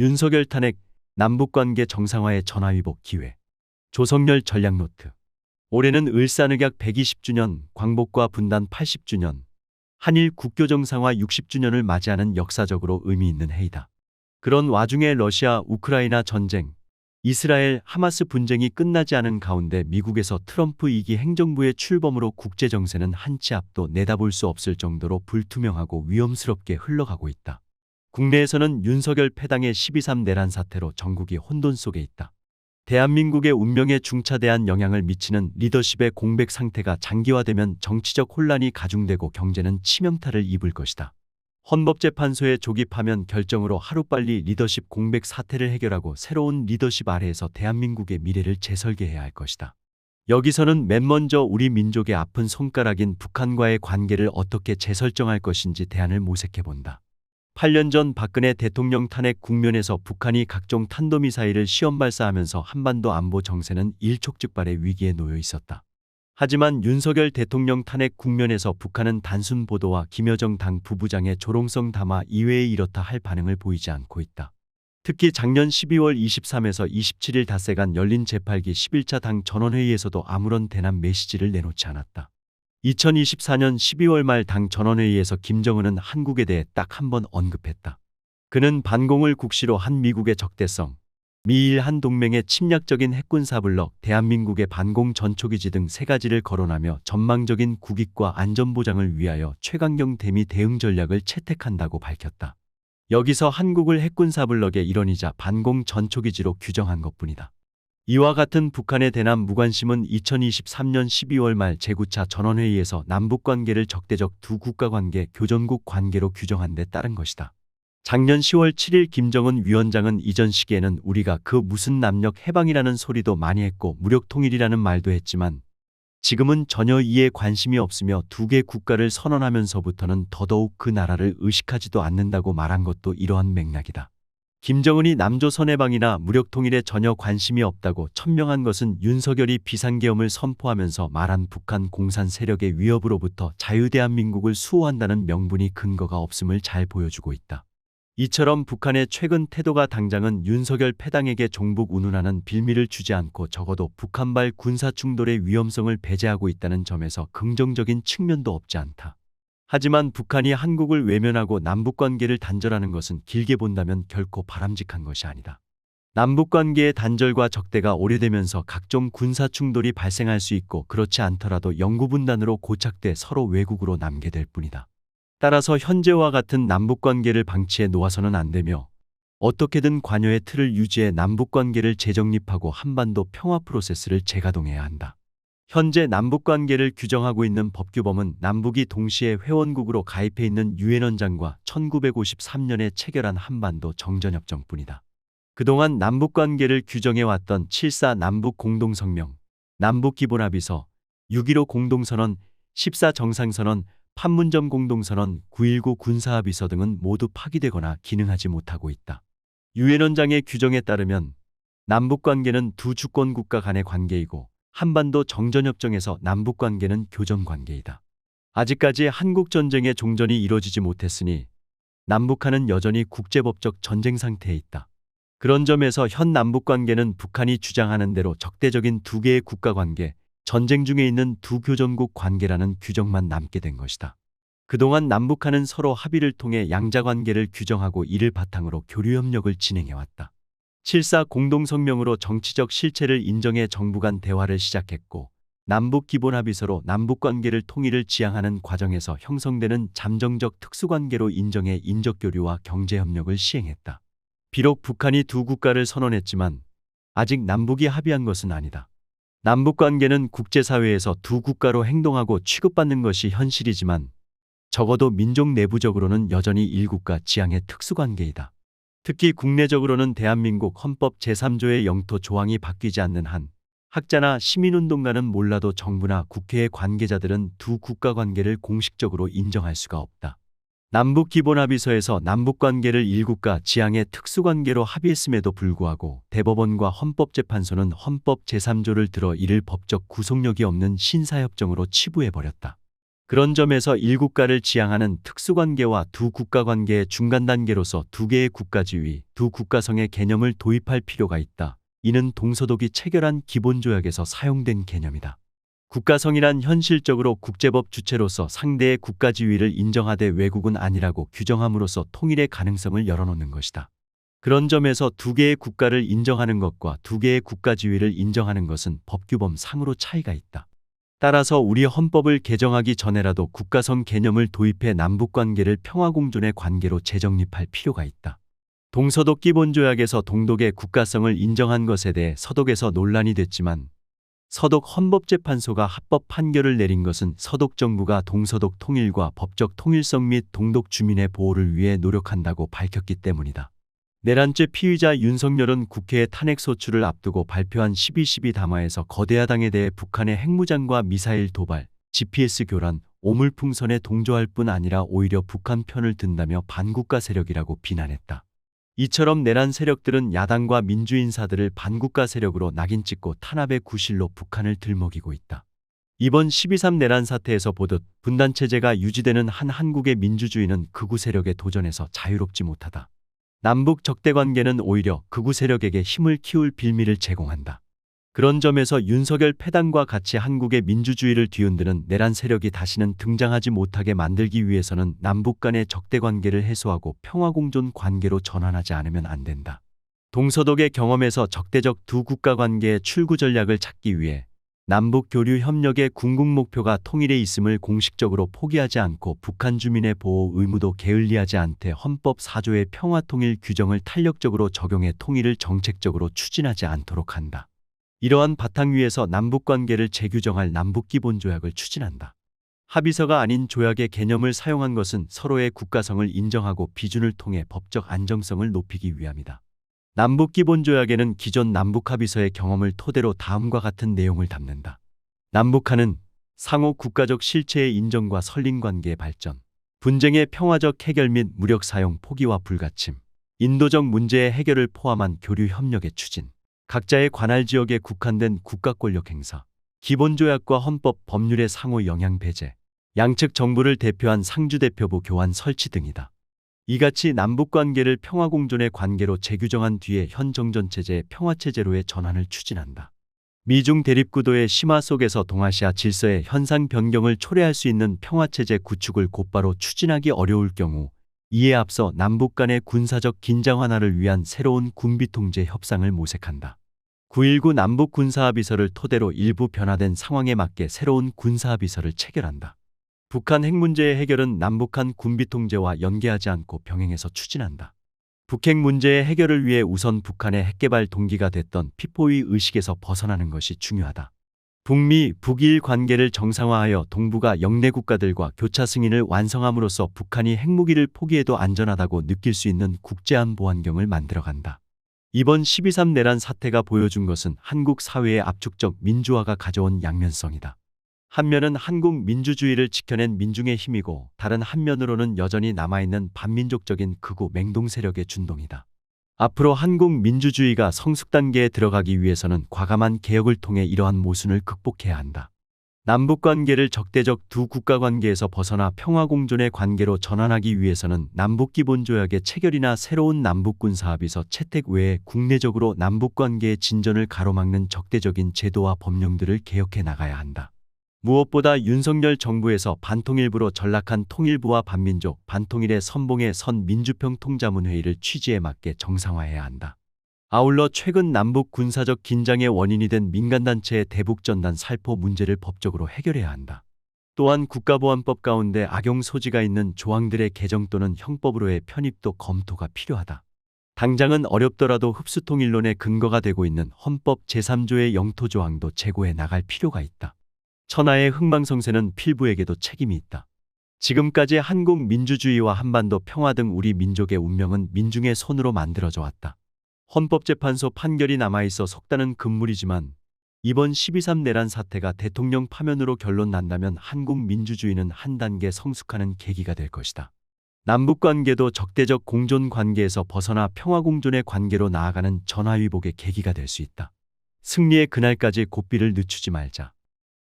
윤석열 탄핵, 남북관계 정상화의 전화위복 기회. 조성열 전략노트. 올해는 을사늑약 120주년, 광복과 분단 80주년, 한일 국교 정상화 60주년을 맞이하는 역사적으로 의미 있는 해이다. 그런 와중에 러시아 우크라이나 전쟁, 이스라엘 하마스 분쟁이 끝나지 않은 가운데 미국에서 트럼프 2기 행정부의 출범으로 국제 정세는 한치 앞도 내다볼 수 없을 정도로 불투명하고 위험스럽게 흘러가고 있다. 국내에서는 윤석열 패당의 12.3 내란 사태로 전국이 혼돈 속에 있다. 대한민국의 운명에 중차대한 영향을 미치는 리더십의 공백 상태가 장기화되면 정치적 혼란이 가중되고 경제는 치명타를 입을 것이다. 헌법재판소의 조기 파면 결정으로 하루빨리 리더십 공백 사태를 해결하고 새로운 리더십 아래에서 대한민국의 미래를 재설계해야 할 것이다. 여기서는 맨 먼저 우리 민족의 아픈 손가락인 북한과의 관계를 어떻게 재설정할 것인지 대안을 모색해 본다. 8년 전 박근혜 대통령 탄핵 국면에서 북한이 각종 탄도미사일을 시험 발사하면서 한반도 안보 정세는 일촉즉발의 위기에 놓여 있었다. 하지만 윤석열 대통령 탄핵 국면에서 북한은 단순 보도와 김여정 당 부부장의 조롱성 담화 이외에 이렇다 할 반응을 보이지 않고 있다. 특히 작년 12월 23에서 27일 닷새간 열린 제8기 11차 당 전원회의에서도 아무런 대남 메시지를 내놓지 않았다. 2024년 12월 말 당 전원회의에서 김정은은 한국에 대해 딱 한 번 언급했다. 그는 반공을 국시로 한 미국의 적대성, 미일 한 동맹의 침략적인 핵군사 블럭, 대한민국의 반공 전초기지 등 세 가지를 거론하며 전망적인 국익과 안전보장을 위하여 최강경 대미 대응 전략을 채택한다고 밝혔다. 여기서 한국을 핵군사 블럭의 일원이자 반공 전초기지로 규정한 것뿐이다. 이와 같은 북한의 대남 무관심은 2023년 12월 말 제9차 전원회의에서 남북 관계를 적대적 두 국가 관계 교전국 관계로 규정한 데 따른 것이다. 작년 10월 7일 김정은 위원장은 이전 시기에는 우리가 그 무슨 남녘 해방이라는 소리도 많이 했고 무력 통일이라는 말도 했지만 지금은 전혀 이에 관심이 없으며 두 개 국가를 선언하면서부터는 더더욱 그 나라를 의식하지도 않는다고 말한 것도 이러한 맥락이다. 김정은이 남조선 해방이나 무력 통일에 전혀 관심이 없다고 천명한 것은 윤석열이 비상계엄을 선포하면서 말한 북한 공산 세력의 위협으로부터 자유대한민국을 수호한다는 명분이 근거가 없음을 잘 보여주고 있다. 이처럼 북한의 최근 태도가 당장은 윤석열 패당에게 종북 운운하는 빌미를 주지 않고 적어도 북한발 군사 충돌의 위험성을 배제하고 있다는 점에서 긍정적인 측면도 없지 않다. 하지만 북한이 한국을 외면하고 남북관계를 단절하는 것은 길게 본다면 결코 바람직한 것이 아니다. 남북관계의 단절과 적대가 오래되면서 각종 군사 충돌이 발생할 수 있고 그렇지 않더라도 영구분단으로 고착돼 서로 외국으로 남게 될 뿐이다. 따라서 현재와 같은 남북관계를 방치해 놓아서는 안 되며 어떻게든 관여의 틀을 유지해 남북관계를 재정립하고 한반도 평화 프로세스를 재가동해야 한다. 현재 남북 관계를 규정하고 있는 법규범은 남북이 동시에 회원국으로 가입해 있는 유엔 원장과 1953년에 체결한 한반도 정전협정뿐이다. 그동안 남북 관계를 규정해 왔던 7.4 남북 공동성명, 남북 기본합의서, 6.15 공동선언, 14 정상선언, 판문점 공동선언, 9.19 군사합의서 등은 모두 파기되거나 기능하지 못하고 있다. 유엔 원장의 규정에 따르면 남북 관계는 두 주권 국가 간의 관계이고 한반도 정전협정에서 남북 관계는 교전 관계이다. 아직까지 한국 전쟁의 종전이 이뤄지지 못했으니 남북한은 여전히 국제법적 전쟁 상태에 있다. 그런 점에서 현 남북 관계는 북한이 주장하는 대로 적대적인 두 개의 국가 관계, 전쟁 중에 있는 두 교전국 관계라는 규정만 남게 된 것이다. 그동안 남북한은 서로 합의를 통해 양자 관계를 규정하고 이를 바탕으로 교류 협력을 진행해 왔다. 7.4 공동성명으로 정치적 실체를 인정해 정부 간 대화를 시작했고 남북 기본합의서로 남북관계를 통일을 지향하는 과정에서 형성되는 잠정적 특수관계로 인정해 인적교류와 경제협력을 시행했다. 비록 북한이 두 국가를 선언했지만 아직 남북이 합의한 것은 아니다. 남북관계는 국제사회에서 두 국가로 행동하고 취급받는 것이 현실이지만 적어도 민족 내부적으로는 여전히 일국가 지향의 특수관계이다. 특히 국내적으로는 대한민국 헌법 제3조의 영토 조항이 바뀌지 않는 한 학자나 시민운동가는 몰라도 정부나 국회의 관계자들은 두 국가 관계를 공식적으로 인정할 수가 없다. 남북기본합의서에서 남북관계를 일국가 지향의 특수관계로 합의했음에도 불구하고 대법원과 헌법재판소는 헌법 제3조를 들어 이를 법적 구속력이 없는 신사협정으로 치부해버렸다. 그런 점에서 일국가를 지향하는 특수관계와 두 국가 관계의 중간 단계로서 두 개의 국가지위, 두 국가성의 개념을 도입할 필요가 있다. 이는 동서독이 체결한 기본조약에서 사용된 개념이다. 국가성이란 현실적으로 국제법 주체로서 상대의 국가지위를 인정하되 외국은 아니라고 규정함으로써 통일의 가능성을 열어놓는 것이다. 그런 점에서 두 개의 국가를 인정하는 것과 두 개의 국가지위를 인정하는 것은 법규범 상으로 차이가 있다. 따라서 우리 헌법을 개정하기 전에라도 국가성 개념을 도입해 남북관계를 평화공존의 관계로 재정립할 필요가 있다. 동서독 기본조약에서 동독의 국가성을 인정한 것에 대해 서독에서 논란이 됐지만 서독 헌법재판소가 합법 판결을 내린 것은 서독 정부가 동서독 통일과 법적 통일성 및 동독 주민의 보호를 위해 노력한다고 밝혔기 때문이다. 내란죄 피의자 윤석열은 국회의 탄핵 소추를 앞두고 발표한 12.12 담화에서 거대 야당에 대해 북한의 핵무장과 미사일 도발, GPS 교란, 오물풍선에 동조할 뿐 아니라 오히려 북한 편을 든다며 반국가 세력이라고 비난했다. 이처럼 내란 세력들은 야당과 민주인사들을 반국가 세력으로 낙인 찍고 탄압의 구실로 북한을 들먹이고 있다. 이번 12.3 내란 사태에서 보듯 분단 체제가 유지되는 한 한국의 민주주의는 극우 세력에 도전해서 자유롭지 못하다. 남북 적대 관계는 오히려 극우 세력에게 힘을 키울 빌미를 제공한다. 그런 점에서 윤석열 패당과 같이 한국의 민주주의를 뒤흔드는 내란 세력이 다시는 등장하지 못하게 만들기 위해서는 남북 간의 적대 관계를 해소하고 평화공존 관계로 전환하지 않으면 안 된다. 동서독의 경험에서 적대적 두 국가 관계의 출구 전략을 찾기 위해 남북 교류 협력의 궁극 목표가 통일에 있음을 공식적으로 포기하지 않고 북한 주민의 보호 의무도 게을리하지 않되 헌법 4조의 평화 통일 규정을 탄력적으로 적용해 통일을 정책적으로 추진하지 않도록 한다. 이러한 바탕 위에서 남북 관계를 재규정할 남북 기본 조약을 추진한다. 합의서가 아닌 조약의 개념을 사용한 것은 서로의 국가성을 인정하고 비준을 통해 법적 안정성을 높이기 위함이다. 남북 기본조약에는 기존 남북 합의서의 경험을 토대로 다음과 같은 내용을 담는다. 남북한은 상호 국가적 실체의 인정과 설린 관계의 발전, 분쟁의 평화적 해결 및 무력 사용 포기와 불가침, 인도적 문제의 해결을 포함한 교류 협력의 추진, 각자의 관할 지역에 국한된 국가 권력 행사, 기본조약과 헌법 법률의 상호 영향 배제, 양측 정부를 대표한 상주대표부 교환 설치 등이다. 이같이 남북관계를 평화공존의 관계로 재규정한 뒤에 현 정전체제의 평화체제로의 전환을 추진한다. 미중 대립구도의 심화 속에서 동아시아 질서의 현상 변경을 초래할 수 있는 평화체제 구축을 곧바로 추진하기 어려울 경우 이에 앞서 남북 간의 군사적 긴장 완화를 위한 새로운 군비통제 협상을 모색한다. 9.19 남북 군사합의서를 토대로 일부 변화된 상황에 맞게 새로운 군사합의서를 체결한다. 북한 핵 문제의 해결은 남북한 군비 통제와 연계하지 않고 병행해서 추진한다. 북핵 문제의 해결을 위해 우선 북한의 핵개발 동기가 됐던 피포의 의식에서 벗어나는 것이 중요하다. 북미, 북일 관계를 정상화하여 동북아 영내 국가들과 교차 승인을 완성함으로써 북한이 핵무기를 포기해도 안전하다고 느낄 수 있는 국제안보 환경을 만들어간다. 이번 12.3 내란 사태가 보여준 것은 한국 사회의 압축적 민주화가 가져온 양면성이다. 한면은 한국 민주주의를 지켜낸 민중의 힘이고 다른 한면으로는 여전히 남아있는 반민족적인 극우 맹동 세력의 준동이다. 앞으로 한국 민주주의가 성숙 단계에 들어가기 위해서는 과감한 개혁을 통해 이러한 모순을 극복해야 한다. 남북 관계를 적대적 두 국가 관계에서 벗어나 평화 공존의 관계로 전환하기 위해서는 남북 기본 조약의 체결이나 새로운 남북 군사 합의서 채택 외에 국내적으로 남북 관계의 진전을 가로막는 적대적인 제도와 법령들을 개혁해 나가야 한다. 무엇보다 윤석열 정부에서 반통일부로 전락한 통일부와 반민족, 반통일의 선봉에 선 민주평 통자문회의를 취지에 맞게 정상화해야 한다. 아울러 최근 남북 군사적 긴장의 원인이 된 민간단체의 대북전단 살포 문제를 법적으로 해결해야 한다. 또한 국가보안법 가운데 악용 소지가 있는 조항들의 개정 또는 형법으로의 편입도 검토가 필요하다. 당장은 어렵더라도 흡수통일론의 근거가 되고 있는 헌법 제3조의 영토조항도 제고해 나갈 필요가 있다. 천하의 흥망성쇠는 필부에게도 책임이 있다. 지금까지 한국 민주주의와 한반도 평화 등 우리 민족의 운명은 민중의 손으로 만들어져 왔다. 헌법재판소 판결이 남아있어 속다는 금물이지만 이번 12.3 내란 사태가 대통령 파면으로 결론 난다면 한국 민주주의는 한 단계 성숙하는 계기가 될 것이다. 남북관계도 적대적 공존 관계에서 벗어나 평화공존의 관계로 나아가는 전화위복의 계기가 될 수 있다. 승리의 그날까지 고삐를 늦추지 말자.